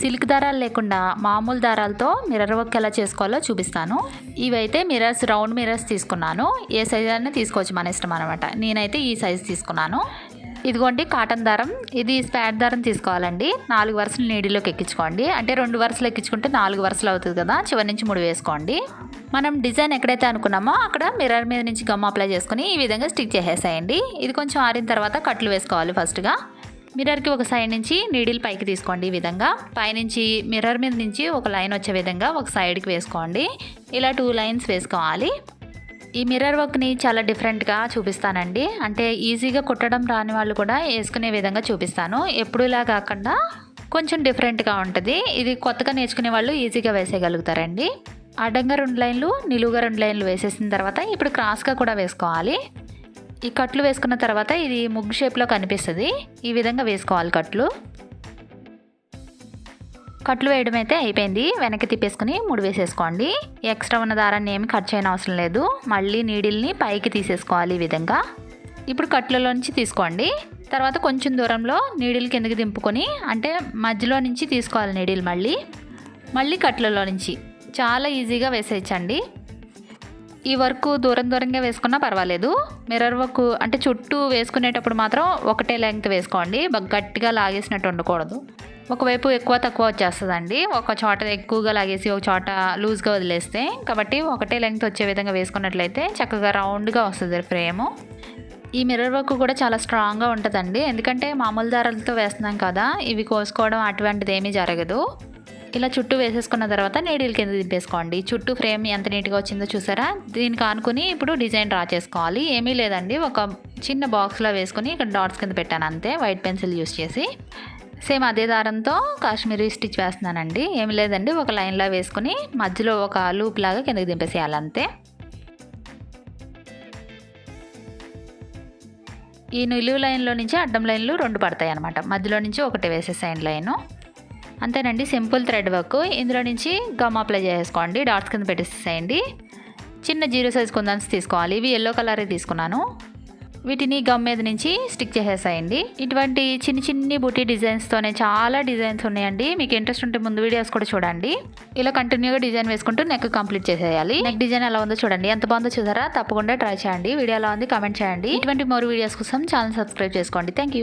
Silk దారాలు లేకుండా మామూలు దారాలతో మిర్రర్ వర్క్ ఎలా చేసుకోవాలో చూపిస్తాను. ఇవైతే మిర్రర్స్ రౌండ్ మిర్రర్స్ తీసుకున్నాను. ఏ సైజ్ అయినా తీసుకోవచ్చు మన ఇష్టం అనమాట నేనైతే ఈ సైజ్ తీసుకున్నాను. ఇదిగోండి కాటన్ దారం. ఇది స్పాట్ దారం తీసుకోవాలండి. నాలుగు వరుసలు నీడిలోకి ఎక్కించుకోండి. అంటే రెండు వరుసలు ఎక్కించుకుంటే నాలుగు వరుసలు అవుతుంది కదా చివరి నుంచి మూడు వేసుకోండి. మనం డిజైన్ ఎక్కడైతే అనుకున్నామో అక్కడ మిర్రర్ మీద నుంచి గమ్ అప్లై చేసుకుని ఈ విధంగా స్టిక్ చేసేసేయండి. ఇది కొంచెం ఆరిన తర్వాత కట్లు వేసుకోవాలి ఫస్ట్గా. మిర్రర్కి ఒక సైడ్ నుంచి నీడిల్ పైకి తీసుకోండి ఈ విధంగా. పైనుంచి మిర్రర్ మీద నుంచి ఒక లైన్ వచ్చే విధంగా ఒక సైడ్కి వేసుకోండి. ఇలా టూ లైన్స్ వేసుకోవాలి. ఈ మిర్రర్ వర్క్ని చాలా డిఫరెంట్గా చూపిస్తానండి. అంటే ఈజీగా కుట్టడం రాని వాళ్ళు కూడా వేసుకునే విధంగా చూపిస్తాను. ఎప్పుడు ఇలా కాకుండా కొంచెం డిఫరెంట్గా ఉంటుంది. ఇది కొత్తగా నేర్చుకునే వాళ్ళు ఈజీగా వేసేయగలుగుతారండి. అడ్డంగా రెండు లైన్లు నిలువుగా రెండు లైన్లు వేసేసిన తర్వాత ఇప్పుడు క్రాస్గా కూడా వేసుకోవాలి. ఈ కట్లు వేసుకున్న తర్వాత ఇది ముగ్గు షేప్లో కనిపిస్తుంది. ఈ విధంగా వేసుకోవాలి కట్లు. కట్లు వేయడం అయితే అయిపోయింది. వెనక్కి తిప్పేసుకుని ముడి వేసేసుకోండి. ఎక్స్ట్రా ఉన్న దారాన్ని ఏమి కట్ చేయని అవసరం లేదు. మళ్ళీ నీడిల్ని పైకి తీసేసుకోవాలి ఈ విధంగా. ఇప్పుడు కట్లలో నుంచి తీసుకోండి. తర్వాత కొంచెం దూరంలో నీడిల్ కిందకి దింపుకొని అంటే మధ్యలో నుంచి తీసుకోవాలి నీడిల్ మళ్ళీ. మళ్ళీ కట్లలో నుంచి. చాలా ఈజీగా వేసేయచ్చండి. ఈ వర్క్ దూరం దూరంగా వేసుకున్నా పర్వాలేదు. మిర్రర్ వర్క్ అంటే చుట్టూ వేసుకునేటప్పుడు మాత్రం ఒకటే లెంగ్త్ వేసుకోండి. గట్టిగా లాగేసినట్టు ఉండకూడదు. ఒకవైపు ఎక్కువ తక్కువ వచ్చేస్తుందండి. ఒక చోట ఎక్కువగా లాగేసి ఒక చోట లూజ్గా వదిలేస్తే కాబట్టి ఒకటే లెంగ్త్ వచ్చే విధంగా వేసుకున్నట్లయితే చక్కగా రౌండ్గా వస్తుంది ఫ్రేము. ఈ మిర్రర్ వర్క్ కూడా చాలా స్ట్రాంగ్గా ఉంటుందండి. ఎందుకంటే మామూలు దారాలతో వేస్తున్నాం కదా ఇవి కోసుకోవడం అటువంటిది ఏమీ జరగదు. ఇలా చుట్టూ వేసేసుకున్న తర్వాత నీడిల్ కింద దింపేసుకోండి. చుట్టూ ఫ్రేమ్ ఎంత నీట్గా వచ్చిందో చూసారా? దీనికి ఆనుకుని ఇప్పుడు డిజైన్ డ్రా చేసుకోవాలి. ఏమీ లేదండి. ఒక చిన్న బాక్స్లో వేసుకుని ఇక్కడ డాట్స్ కింద పెట్టాను అంతే. వైట్ పెన్సిల్ యూస్ చేసి. సేమ్ అదే దారంతో కాశ్మీరీ స్టిచ్ వేస్తున్నానండి. ఏమి లేదండి. ఒక లైన్లా వేసుకుని మధ్యలో ఒక లూప్ లాగా కిందకి దింపేసేయాలి అంతే. ఈ నిలువు లైన్లో నుంచి అడ్డం లైన్లు రెండు పడతాయి అనమాట మధ్యలో నుంచి ఒకటి వేసేసేయండి లైను అంతేనండి సింపుల్ థ్రెడ్ వర్క్. ఇందులో నుంచి గమ్ అప్లై చేసుకోండి డాట్స్ కింద పెట్టేసేయండి చిన్న జీరో సైజ్ కుందన్స్ తీసుకోవాలి ఇవి ఎల్లో కలరే తీసుకున్నాను. వీటిని గమ్ మీద నుంచి స్టిక్ చేసేసాయండి. ఇటువంటి చిన్ని చిన్ని బుటీ డిజైన్స్తోనే చాలా డిజైన్స్ ఉన్నాయండి. మీకు ఇంట్రెస్ట్ ఉంటే ముందు వీడియోస్ కూడా చూడండి. ఇలా కంటిన్యూగా డిజైన్ వేసుకుంటూ నెక్ కంప్లీట్ చేసేయాలి. నెక్ డిజైన్ ఎలా ఉందో చూడండి. ఎంత బాగుందో చూసారా? తప్పకుండా ట్రై చేయండి. వీడియో ఎలా ఉంది? కామెంట్ చేయండి. ఇటువంటి మోర్ వీడియోస్ కోసం ఛానల్ సబ్స్క్రైబ్ చేసుకోండి. Thank you